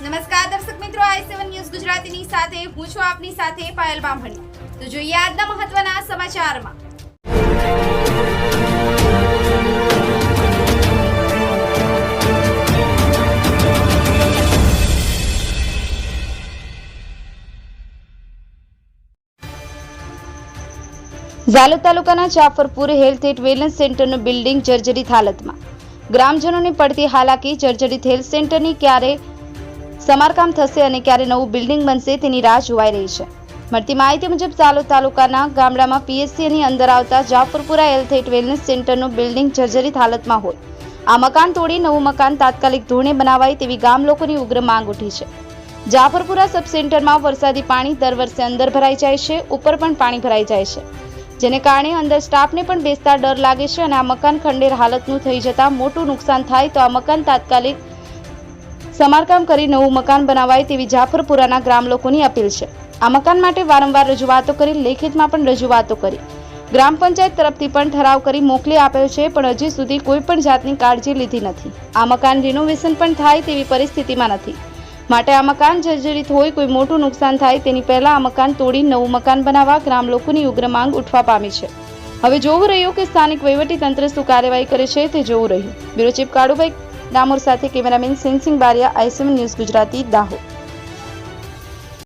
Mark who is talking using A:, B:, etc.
A: નમસ્કાર દર્શક મિત્રો, આઈ સેવન ન્યૂઝ ગુજરાતીની સાથે, હું છું આપની સાથે પાયલ બામણી. તો જોઈએ આજના મહત્વના સમાચારમાં. ઝાલોદ તાલુકાના જાફરપુર હેલ્થ એન્ડ વેલનેસ સેન્ટરનું બિલ્ડિંગ જર્જરિત હાલતમાં. ગ્રામજનોને પડતી હાલાકી, જર્જરિત હેલ્થ સેન્ટરની ક્યારે સમારકામ થશે અને ક્યારે નવું બિલ્ડિંગ બનશે તેની રાહ જોવાઈ રહી છે. મળતી માહિતી મુજબ, ઝાલોદ તાલુકાના ગામડામાં પીએસસીની અંદર આવતા જાફરપુરા હેલ્થ વેલનેસ સેન્ટરનું બિલ્ડિંગ જર્જરિત હાલતમાં હોય. આ મકાન તોડી નવું મકાન તાત્કાલિક ધોરણે બનાવાય તેવી ગામ લોકોની ઉગ્ર માંગ ઉઠી છે. જાફરપુરા સબ સેન્ટરમાં વરસાદી પાણી દર વર્ષે અંદર ભરાઈ જાય છે, ઉપર પણ પાણી ભરાઈ જાય છે. જેને કારણે અંદર સ્ટાફને પણ બેસતા ડર લાગે છે અને આ મકાન ખંડેર હાલતનું થઈ જતાં મોટું નુકસાન થાય તો આ મકાન તાત્કાલિક સમારકામ કરી નવું મકાન બનાવાય તેવી જાફરપુરાના ગ્રામ લોકોની અપીલ છે. આ મકાન માટે વારંવાર રજૂઆતો કરી, લેખિતમાં પણ રજૂઆતો કરી. ગ્રામ પંચાયત તરફથી પણ ઠરાવ કરી મોકલી આપ્યો છે, પણ હજી સુધી કોઈ પણ જાતની કાળજી લીધી નથી. આ મકાન રિનોવેશન પણ થાય તેવી પરિસ્થિતિમાં નથી. માટે આ મકાન જર્જરિત હોય, કોઈ મોટું નુકસાન થાય તેની પહેલા આ મકાન તોડી નવું મકાન બનાવવા ગ્રામ લોકોની ઉગ્ર માંગ ઉઠવા પામી છે. હવે જોવું રહ્યું કે સ્થાનિક વહીવટી તંત્ર શું કાર્યવાહી કરે છે તે જોવું રહ્યું. બ્યુરો ચીફ કાળુભાઈ ડામોર સાથે કેમેરામેન સેન્સિંગ બારિયા આઈસીએમ ન્યૂઝ ગુજરાતી દાહોદ.